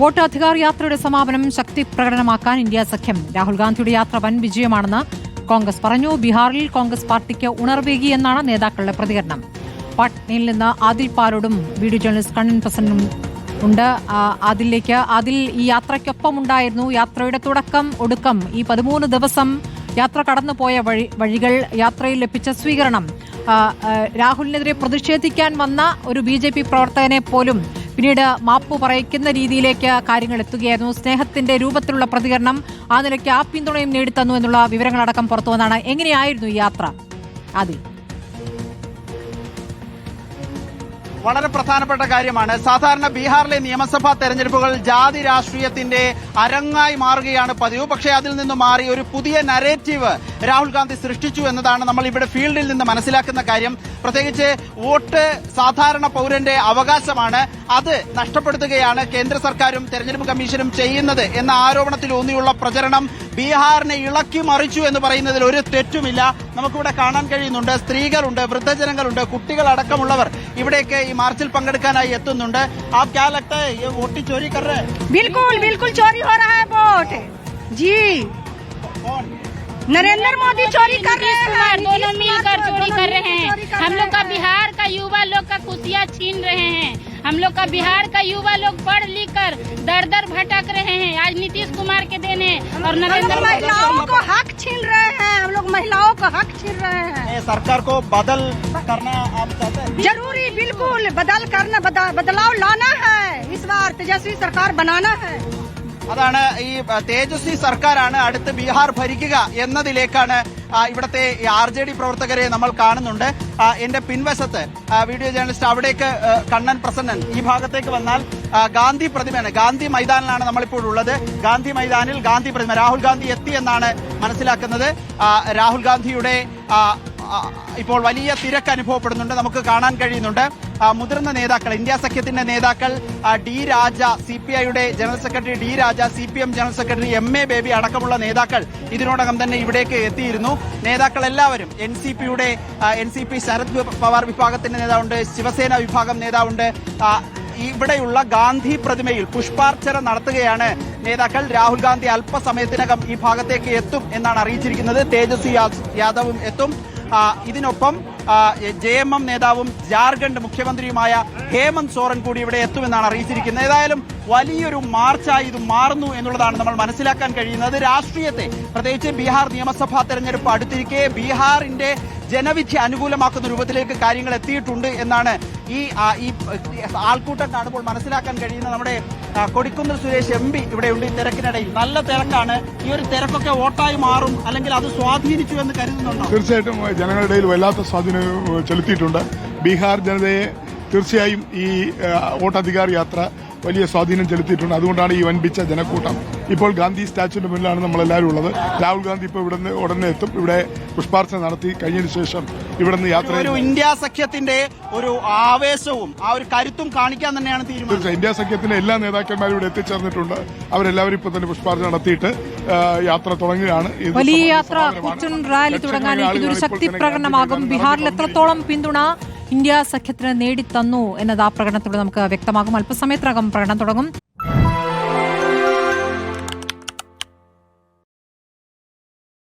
Vote Adhikar യാത്രയുടെ സമാപനം ശക്തി പ്രകടനമാക്കാൻ India സഖ്യം. രാഹുൽ ഗാന്ധിയുടെ യാത്ര വൻ വിജയമാണെന്ന് കോൺഗ്രസ് പറഞ്ഞു. ബീഹാറിൽ കോൺഗ്രസ് പാർട്ടിക്ക് ഉണർവേകി എന്നാണ് നേതാക്കളുടെ പ്രതികരണം. പാട്നയിൽ നിന്ന് ആദിൽ പാലോടും വീഡിയോ ജേർണലിസ്റ്റ് കണ്ണൻ പ്രസന്നും ഉണ്ട്. അതിലേക്ക് അതിൽ ഈ യാത്രയ്ക്കൊപ്പം ഉണ്ടായിരുന്നു. യാത്രയുടെ തുടക്കം ഒടുക്കം. ഈ പതിമൂന്ന് ദിവസം യാത്ര കടന്നുപോയ വഴി വഴികൾ യാത്രയിൽ ലഭിച്ച സ്വീകരണം. രാഹുലിനെതിരെ പ്രതിഷേധിക്കാൻ വന്ന ഒരു ബി പ്രവർത്തകനെ പോലും പിന്നീട് മാപ്പ് പറയിക്കുന്ന രീതിയിലേക്ക് കാര്യങ്ങൾ എത്തുകയായിരുന്നു. സ്നേഹത്തിന്റെ രൂപത്തിലുള്ള പ്രതികരണം ആ നിലയ്ക്ക് ആ പിന്തുണയും നേടിത്തന്നു എന്നുള്ള വിവരങ്ങളടക്കം പുറത്തു വന്നാണ്. എങ്ങനെയായിരുന്നു ഈ യാത്ര? ആദ്യം വളരെ പ്രധാനപ്പെട്ട കാര്യമാണ്. സാധാരണ ബീഹാറിലെ നിയമസഭാ തെരഞ്ഞെടുപ്പുകൾ ജാതി രാഷ്ട്രീയത്തിന്റെ അരങ്ങായി മാറുകയാണ് പതിവ്. പക്ഷേ അതിൽ നിന്ന് മാറി ഒരു പുതിയ നരേറ്റീവ് രാഹുൽ ഗാന്ധി സൃഷ്ടിച്ചു എന്നതാണ് നമ്മൾ ഇവിടെ ഫീൽഡിൽ നിന്ന് മനസ്സിലാക്കുന്ന കാര്യം. പ്രത്യേകിച്ച് വോട്ട് സാധാരണ പൗരന്റെ അവകാശമാണ്. അത് നഷ്ടപ്പെടുത്തുകയാണ് കേന്ദ്ര സർക്കാരും തെരഞ്ഞെടുപ്പ് കമ്മീഷനും ചെയ്യുന്നത് എന്ന ആരോപണത്തിൽ ഊന്നിയുള്ള പ്രചരണം ബീഹാറിനെ ഇളക്കി മറിച്ചു എന്ന് പറയുന്നതിൽ ഒരു തെറ്റുമില്ല. നമുക്കിവിടെ കാണാൻ കഴിയുന്നുണ്ട് സ്ത്രീകളുണ്ട് വൃദ്ധജനങ്ങളുണ്ട് കുട്ടികളടക്കമുള്ളവർ ഇവിടേക്ക് ഈ മാർച്ചിൽ പങ്കെടുക്കാനായി എത്തുന്നുണ്ട്. ആ കാലത്ത് വോട്ട് ചോരി കർ ബിൽക്കുൽ ബിൽക്കുൽ ചോരി ഹോ രഹാ വോട്ട് नरेंद्र मोदी चोरी कर रहे हैं। दोनों मिलकर चोरी कर रहे हैं? हम लोग का बिहार का युवा लोग का खुशियाँ छीन रहे हैं। हम लोग का बिहार का युवा लोग पढ़ लिख कर दर दर भटक रहे हैं। आज नीतीश कुमार के देने और नरेंद्र महिलाओं को हक छीन रहे हैं। हम लोग महिलाओं को हक छीन रहे हैं। सरकार को बदल करना आप चाहते हैं? ज़रूरी बिल्कुल। बदल करना बदलाव लाना है। इस बार तेजस्वी सरकार बनाना है। അതാണ് ഈ തേജസ്വി സർക്കാരാണ് അടുത്ത് ബീഹാർ ഭരിക്കുക എന്നതിലേക്കാണ് ഇവിടുത്തെ ആർ ജെ ഡി പ്രവർത്തകരെ നമ്മൾ കാണുന്നുണ്ട്. എന്റെ പിൻവശത്ത് വീഡിയോ ജേർണലിസ്റ്റ് അവിടേക്ക് കണ്ണൻ പ്രസന്നൻ ഈ ഭാഗത്തേക്ക് വന്നാൽ ഗാന്ധി പ്രതിമയാണ്. ഗാന്ധി മൈതാനിലാണ് നമ്മളിപ്പോൾ ഉള്ളത്. ഗാന്ധി മൈതാനിൽ ഗാന്ധി പ്രതിമ രാഹുൽ ഗാന്ധി എത്തി എന്നാണ് മനസ്സിലാക്കുന്നത്. രാഹുൽ ഗാന്ധിയുടെ ഇപ്പോൾ വലിയ തിരക്ക് അനുഭവപ്പെടുന്നുണ്ട്. നമുക്ക് കാണാൻ കഴിയുന്നുണ്ട്. മുതിർന്ന നേതാക്കൾ ഇന്ത്യ സഖ്യത്തിന്റെ നേതാക്കൾ ഡി രാജ സി പി ഐയുടെ general secretary D Raja C P M general secretary M A Baby അടക്കമുള്ള നേതാക്കൾ ഇതിനോടകം തന്നെ ഇവിടേക്ക് എത്തിയിരുന്നു. നേതാക്കൾ എല്ലാവരും എൻ സി പിയുടെ N C P Sharad Pawar വിഭാഗത്തിന്റെ നേതാവുണ്ട് ശിവസേന വിഭാഗം നേതാവുണ്ട്. ഇവിടെയുള്ള ഗാന്ധി പ്രതിമയിൽ പുഷ്പാർച്ചന നടത്തുകയാണ് നേതാക്കൾ. രാഹുൽ ഗാന്ധി അല്പസമയത്തിനകം ഈ ഭാഗത്തേക്ക് എത്തും എന്നാണ് അറിയിച്ചിരിക്കുന്നത്. തേജസ്വി യാദവും എത്തും. ഇതിനൊപ്പം ജെ എം എം നേതാവും ജാർഖണ്ഡ് മുഖ്യമന്ത്രിയുമായ ഹേമന്ത് സോറൻ കൂടി ഇവിടെ എത്തുമെന്നാണ് അറിയിച്ചിരിക്കുന്നത്. ഏതായാലും വലിയൊരു മാർച്ചായി ഇത് മാറുന്നു എന്നുള്ളതാണ് നമ്മൾ മനസ്സിലാക്കാൻ കഴിയുന്നത്. രാഷ്ട്രീയത്തെ പ്രത്യേകിച്ച് ബീഹാർ നിയമസഭാ തെരഞ്ഞെടുപ്പ് അടുത്തിരിക്കെ ബീഹാറിന്റെ ജനവിധി അനുകൂലമാക്കുന്ന രൂപത്തിലേക്ക് കാര്യങ്ങൾ എത്തിയിട്ടുണ്ട് എന്നാണ് ഈ ഈ ആൾക്കൂട്ടം കാണുമ്പോൾ മനസ്സിലാക്കാൻ കഴിയുന്ന നമ്മുടെ കൊടിക്കുന്നിൽ സുരേഷ് എം പി ഇവിടെയുണ്ട് ഈ തിരക്കിനിടയിൽ. നല്ല തിരക്കാണ്. ഈ ഒരു തിരക്കൊക്കെ വോട്ടായി മാറും അല്ലെങ്കിൽ അത് സ്വാധീനിച്ചു എന്ന് കരുതുന്നുണ്ടോ? തീർച്ചയായിട്ടും ജനങ്ങളുടെ ഇടയിൽ വല്ലാത്ത സ്വാധീനം ചെലുത്തിയിട്ടുണ്ട്. ബീഹാർ ജനതയെ തീർച്ചയായും ഈ വോട്ടധികാർ യാത്ര വലിയ സ്വാധീനം ചെലുത്തിയിട്ടുണ്ട്. അതുകൊണ്ടാണ് ഈ വൻപിച്ച ജനക്കൂട്ടം. ഇപ്പോൾ ഗാന്ധി സ്റ്റാച്യുവിന് മുന്നിലാണ് നമ്മളെല്ലാവരും ഉള്ളത്. രാഹുൽ ഗാന്ധി ഇപ്പോൾ ഇവിടുന്ന് ഉടനെ എത്തും. ഇവിടെ പുഷ്പാർച്ചന നടത്തി കഴിഞ്ഞതിന് ശേഷം ഇവിടുന്ന് യാത്ര ഒരു ഇന്ത്യ സഖ്യത്തിന്റെ ഒരു ആവേശവും ആ ഒരു കരുത്തും കാണിക്കാൻ തന്നെയാണ് തീരുമാനം. ഇന്ത്യ സഖ്യത്തിന്റെ എല്ലാ നേതാക്കന്മാരും ഇവിടെ എത്തിച്ചേർന്നിട്ടുണ്ട്. അവരെല്ലാവരും ഇപ്പോൾ തന്നെ പുഷ്പാർച്ചന നടത്തിയിട്ട് യാത്ര തുടങ്ങുകയാണ്. വലിയ യാത്ര. റാലി തുടങ്ങാൻ ഇതൊരു ആളുകൾ ശക്തി പ്രകടനമാകും ബീഹാറിൽ എത്രത്തോളം പിന്തുണ ഇന്ത്യ സഖ്യത്തിന് നേടിത്തന്നു എന്നത് ആ പ്രകടനത്തിലൂടെ നമുക്ക് വ്യക്തമാകും. അല്പസമയത്തിനകം പ്രകടനം തുടങ്ങും.